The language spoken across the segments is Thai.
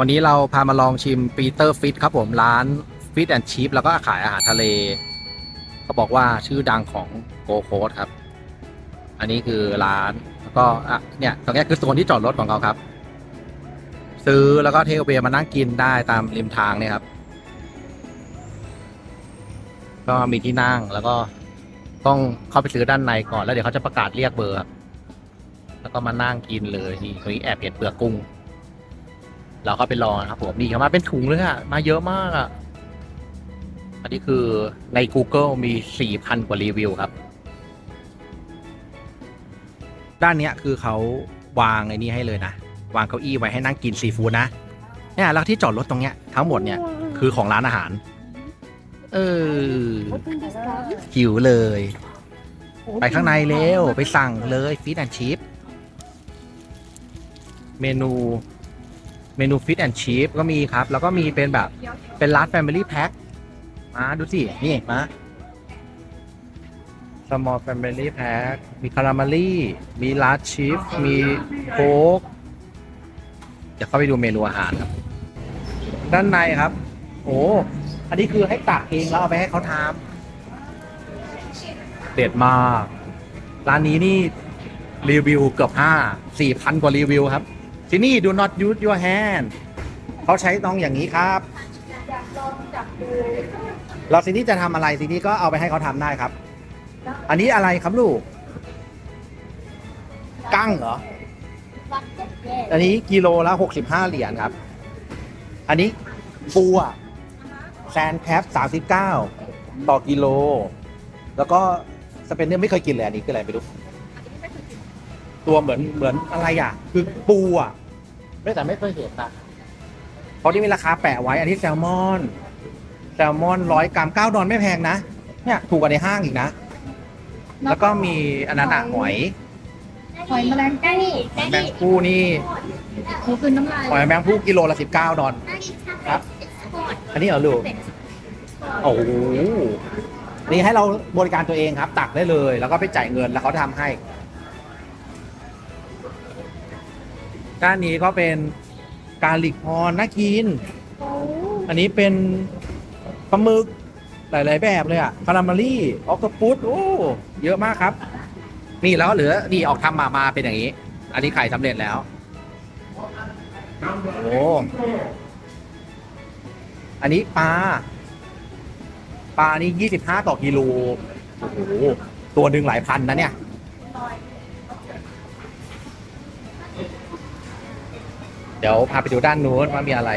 วันนี้เราพามาลองชิมปีเตอร์ฟิตครับผมร้านฟิตแอนด์ชิพแล้วก็ขายอาหารทะเล เขาบอกว่าชื่อดังของโกโคสครับ อันนี้คือร้านแล้วก็อะเนี่ยตรงนี้คือโซนที่จอดรถของเขาครับ ซื้อแล้วก็เทคเวมานั่งกินได้ตามริมทางเนี่ยครับ ก็มีที่นั่งแล้วก็ต้องเข้าไปซื้อด้านในก่อนแล้วเดี๋ยวเขาจะประกาศเรียกเบอร์ครับแล้วก็มานั่งกินเลยนี่ตรงนี้แอบเห็นเปลือกกุ้ง เราก็ไปรอนะครับผมนี่เขามาเป็นถุงเลยอะมาเยอะมากอะอันนี้คือใน Google มี 4,000 กว่ารีวิวครับ ด้านเนี้ยคือเขาวางไอ้นี่ให้เลยนะ วางเก้าอี้ไว้ให้นั่งกินซีฟู้ดนะเนี่ยแล้วที่จอดรถตรงเนี้ยทั้งหมดเนี่ยคือของร้านอาหาร เออหิวเลย ไปข้างในเร็ว ไปสั่งเลยฟิตแอนชิพเมนู เมนูฟิตแอนด์ชิพก็มีครับ แล้วก็มีเป็นแบบเป็นร้านแฟมิลี่แพ็คมาดูสิ นี่ มา small family pack มีคาราเมลี่มีลาร์ชิฟมีโค้กเดี๋ยวเข้าไปดูเมนูอาหารครับ ด้านในครับ โอ้อันนี้คือให้ตักเองแล้วเอาไปให้เขาทำเด็ดมาก ร้านนี้นี่รีวิวเกือบห้าสี่พันกว่ารีวิวครับ ที่นี่ do not use your hand เขาใช้ต้องอย่างนี้ครับเราซีนี่จะทำอะไรซีนี่ก็เอาไปให้เขาทำได้ครับ อันนี้อะไรครับลูก กั้งเหรออันนี้กิโลละหกสิบห้าเหรียญครับ อันนี้ปูอะแซนแคปสามสิบเก้าต่อกิโล แล้วก็สเปนเนอร์ไม่เคยกินเลยอันนี้คืออะไรไม่รู้ ตัวเหมือนเหมือนอะไรอะ คือปูอะไม่แต่ไม่เคยเห็นนะเพราะที่มีราคาแปะไว้อันนี้แซลมอน แซลมอนร้อยกรัมเก้าดอลไม่แพงนะเนี่ยถูกกว่าในห้างอีกนะ แล้วก็มีอันนั้นอะหอยหอยแมลงก้นี่แมงผู้นี่โอ้คือน้ำลายหอยแมงผู้กิโลละสิบเก้าดอลครับ อันนี้เหรอลูกโอ้โหนี่ให้เราบริการตัวเองครับ ตักได้เลย แล้วก็ไปจ่ายเงินแล้วเขาทำให้ ด้านนี้ก็เป็นการลิกพรน่ากิน อันนี้เป็นปลาหมึกหลาย ๆ แบบเลยอะคาราเมลี่ออกตปุสโอ้เยอะมากครับ นี่แล้วเหลือนี่ออกทำมามาเป็นอย่างนี้ อันนี้ขายสำเร็จแล้วโอ้อันนี้ปลาปลานี่ยี่สิบห้าต่อกิโลโอ้โหตัวหนึ่งหลายพันนะเนี่ย เดี๋ยวพาไปดูด้านนู้นว่ามีอะไร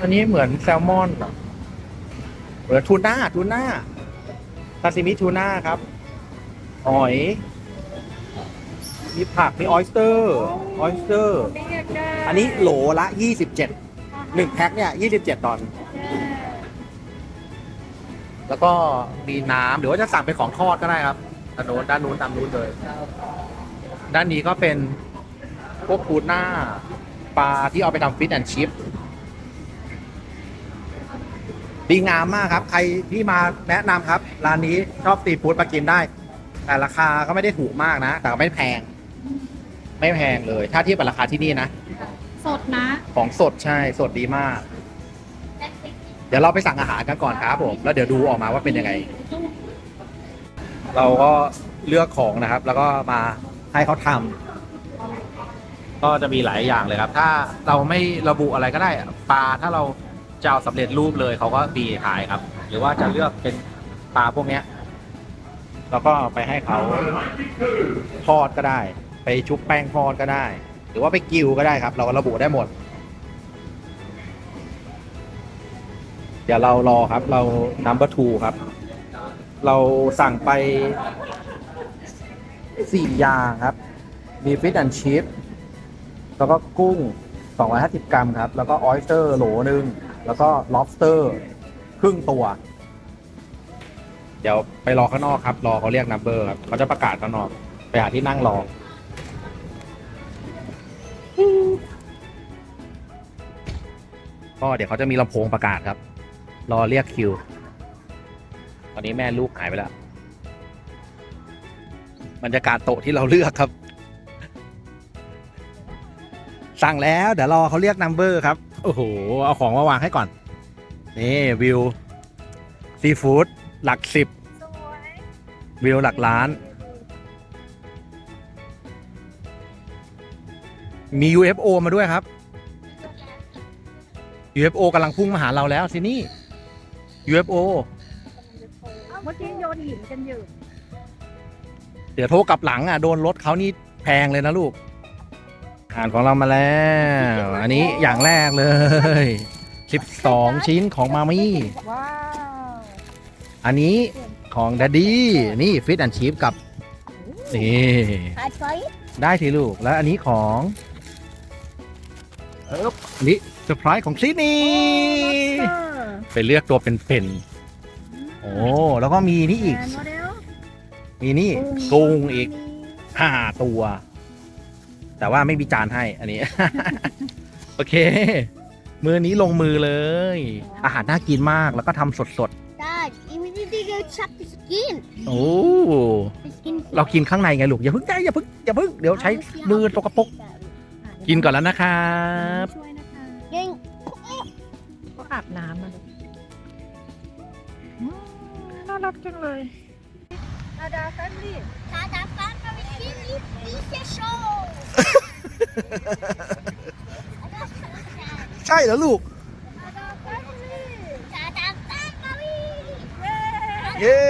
อันนี้เหมือนแซลมอนเหรอเหมือนทูน่าทูน่าซาซิมิทูน่าครับหอย มีผักมีออยสเตอร์ออยสเตอร์ อันนี้โหลละยี่สิบเจ็ดหนึ่งแพ็คเนี่ยยี่สิบเจ็ดตอน แล้วก็มีน้ำหรือว่าจะสั่งเป็นของทอดก็ได้ครับด้านโน้นด้านนู้นตามนู้นเลย ด้านนี้ก็เป็นพวกทูน่าปลาที่เอาไปทำฟิตแอนชิพดีงามมากครับ ใครที่มาแนะนำครับ ร้านนี้ชอบตีฟู้ดมากินได้ แต่ราคาก็ไม่ได้ถูกมากนะ แต่ก็ไม่แพง ไม่แพงเลย ถ้าเทียบกับราคาที่นี่นะ สดนะ ของสดใช่สดดีมาก เดี๋ยวเราไปสั่งอาหารกันก่อนครับผม แล้วเดี๋ยวดูออกมาว่าเป็นยังไง เราก็เลือกของนะครับ แล้วก็มา ให้เขาทำก็จะมีหลายอย่างเลยครับ ถ้าเราไม่ระบุอะไรก็ได้ปลาถ้าเราจะเอาสำเร็จรูปเลยเขาก็มีขายครับ หรือว่าจะเลือกเป็นปลาพวกเนี้ยเราก็ไปให้เขาทอดก็ได้ ไปชุบแป้งทอดก็ได้ หรือว่าไปกิวก็ได้ครับ เราก็ระบุได้หมด เดี๋ยวเรารอครับ เรา number two ครับ เราสั่งไป สี่อย่างครับ มีฟิตแอนชิพแล้วก็กุ้ง 250 กรัมครับ แล้วก็ออยสเตอร์โหลหนึ่งแล้วก็ lobster ครึ่งตัว เดี๋ยวไปรอข้างนอกครับ รอเขาเรียก number ครับเขาจะประกาศข้างนอก ไปหาที่นั่งรอ ก็เดี๋ยวเขาจะมีลำโพงประกาศครับ รอเรียกคิว ตอนนี้แม่ลูกหายไปแล้ว บรรยากาศโต๊ะที่เราเลือกครับ สั่งแล้วเดี๋ยวรอเขาเรียกนัมเบอร์ครับ โอ้โห เอาของมาวางให้ก่อน นี่วิวซีฟู้ดหลักสิบสวยวิวหลักล้าน มี UFO มาด้วยครับ UFO กำลังพุ่งมาหาเราแล้วสินี่ UFO เมื่อกี้โยนหินกันอยู่ เดี๋ยวโทรกลับหลังอะโดนรถเขานี่แพงเลยนะลูกอาหารของเรามาแล้ว อันนี้อย่างแรกเลย 12 ชิ้นของมามี่ ว้าวอันนี้ของดัดดี้นี่ฟิตแอนชีฟกับนี่ทายไฟได้ทีลูกแล้วอันนี้ของเอบอันนี้เซอร์ไพรส์ของซิดนีย์ไปเลือกตัวเป็นๆโอ้แล้วก็มีนี่อีกแอนโมเดล มีนี่กุ้งอีกห้าตัว แต่ว่าไม่มีจานให้ อันนี้ โอเค มือนี้ลงมือเลย อาหารน่ากินมากแล้วก็ทำสด Dad, you need to go check the skin. ๆ โอ้ The skin. เรากินข้างในไงลูก อย่าเพิ่งใจอย่าเพิ่งอย่าเพิ่งเดี๋ยวใช้มือตกกระปรกกินก่อนแล้วนะครับ ช่วยนะคะ Going ก็อาบน้ำมาเลยอืมน่ารักจังเลย อาดาแฟมิลี่ Tada family skinny pizza show. ใช่เหรอลูก Tada family. เย้